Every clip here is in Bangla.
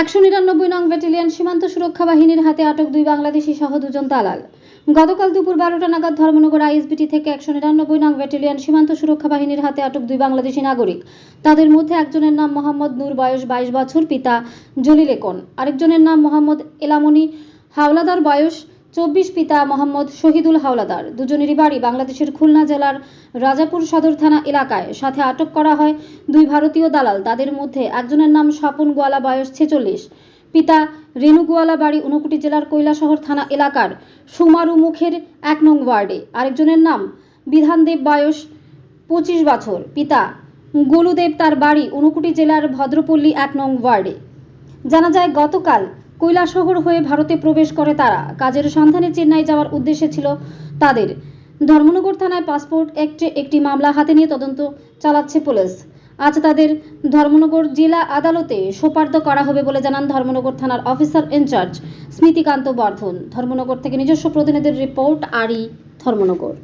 একশো নিরানব্বই নং ব্যাটালিয়ন সীমান্ত সুরক্ষা বাহিনীর হাতে আটক দুই বাংলাদেশি সহ দুজন দালাল। গতকাল দুপুর বারোটা নাগাদ ধর্মনগর আইএসবিটি থেকে একশো নিরানব্বই নং ব্যাটালিয়ন সীমান্ত সুরক্ষা বাহিনীর হাতে আটক দুই বাংলাদেশি নাগরিক। তাদের মধ্যে একজনের নাম মোহাম্মদ নূর, বয়স বাইশ বছর, পিতা জলিল একন আরেকজনের নাম মোহাম্মদ এলামনি, হাওলাদার, বয়স চব্বিশ পিতা মোহাম্মদ শহীদুল হাওলাদার। দুজনেরই বাড়ি বাংলাদেশের খুলনা জেলার রাজাপুর সদর থানা এলাকায়। সাথে আটক করা হয় দুই ভারতীয় দালাল। তাদের মধ্যে একজনের নাম স্বপন গোয়ালা, বয়স ছেচল্লিশ। পিতা রেণু গোয়ালা, বাড়ি ঊনকোটি জেলার কৈলাসহর থানা এলাকার সুমারু মুখের এক নং ওয়ার্ডে। আরেকজনের নাম বিধানদেব, বয়স পঁচিশ বছর। পিতা গোলুদেব, তার বাড়ি ঊনকোটি জেলার ভদ্রপল্লী এক নং ওয়ার্ডে। জানা যায়, গতকাল কৈলাসহর হয়ে ভারতে প্রবেশ করে তারা। কাজের সন্ধানে চেন্নাই যাওয়ার উদ্দেশ্যে ছিল তাদের। ধর্মনগর থানায় পাসপোর্ট একটে একটি মামলা হাতে নিয়ে তদন্ত চালাচ্ছে পুলিশ। আজ তাদের ধর্মনগর জেলা আদালতে সোপার্দ করা হবে বলে জানান ধর্মনগর থানার officer in charge Smritikanta Bardhan. Dharmanagar থেকে নিজস্ব প্রতিনিধির রিপোর্ট, আরই ধর্মনগর।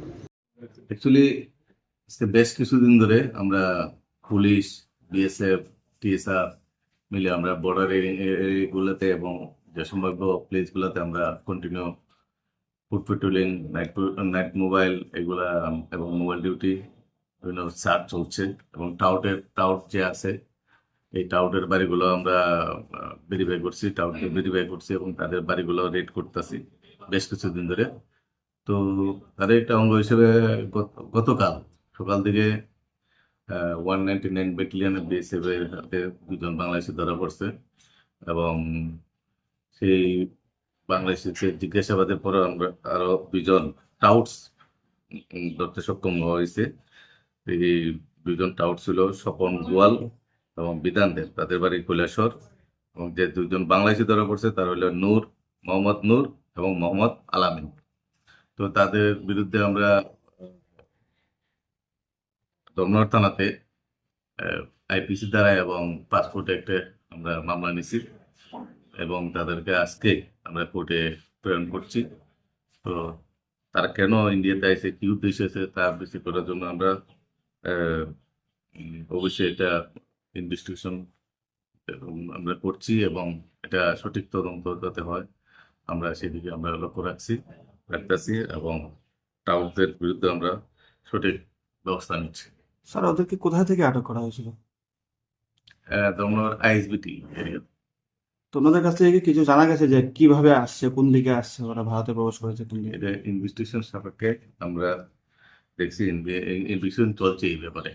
অ্যাকচুয়ালি বেশ কিছুদিন ধরে আমরা পুলিশ বিএসএফ টিএসআর মিলে আমরা বর্ডার এরিয়াগুলোতে এবং যে সম্ভাব্য প্লেসগুলোতে আমরা continue foot patrolling night night mobile এগুলা, এবং মোবাইল ডিউটি বিভিন্ন সার্চ চলছে এবং টাউটের টাউট যে আছে, এই টাউটের বাড়িগুলো আমরা ভেরিফাই করছি টাউটকে ভেরিফাই করছি এবং তাদের বাড়িগুলো রেড করতেছি বেশ কিছুদিন ধরে। তো তাদের একটা অঙ্গ হিসেবে গত- গতকাল, সকাল থেকে ওয়ান নাইনটি নাইন ব্যাটালিয়নের বিএসএফ এর হাতে দুজন বাংলাদেশি ধরা পড়ছে এবং সেই বাংলাদেশিকে জিজ্ঞাসাবাদের পর আমরা আরও দুজন টাউটস ধরতে সক্ষম হয়েছে। এই দুজন টাউট ছিল স্বপন গোয়াল এবং বিধান দেব, তাদের বাড়ি কৈলাসর এবং যে দুজন বাংলাদেশি ধরা পড়ছে তার হলো নূর, মোহাম্মদ নূর এবং মোহাম্মদ আলামিন। তো তাদের বিরুদ্ধে আমরা ধর্মনগর থানাতে আইপিসি দ্বারা এবং পাসপোর্ট অ্যাক্টে আমরা মামলা নিছি এবং তাদেরকে আজকে আমরা কোর্টে প্রেরণ করছি। তো তারা কেন ইন্ডিয়াতে আসে কি উদ্দেশ্যে এসে তা বেশি করার জন্য আমরা অবশ্যই এটা ইনভেস্টিগেশন আমরা করছি এবং এটা সঠিক তদন্ত যাতে হয়, আমরা সেদিকে আমরা লক্ষ্য রাখছি, রাখতেছি এবং টাউটদের বিরুদ্ধে আমরা সঠিক ব্যবস্থা নিচ্ছি। স্যার ওদেরকে কোথা থেকে আটক করা হয়েছিল? তোমার আইএসবিটি এরিয়া তো ওনাদের কাছ থেকে কিছু জানা গেছে যে কীভাবে আসছে কোন দিকে আসছে ওরা ভারতে প্রবেশ করেছে কোন দিকে? এটা ইনভেস্টিগেশন সাপেক্ষে আমরা দেখছি ইনভেস্টিগেশন চলছে এই ব্যাপারে।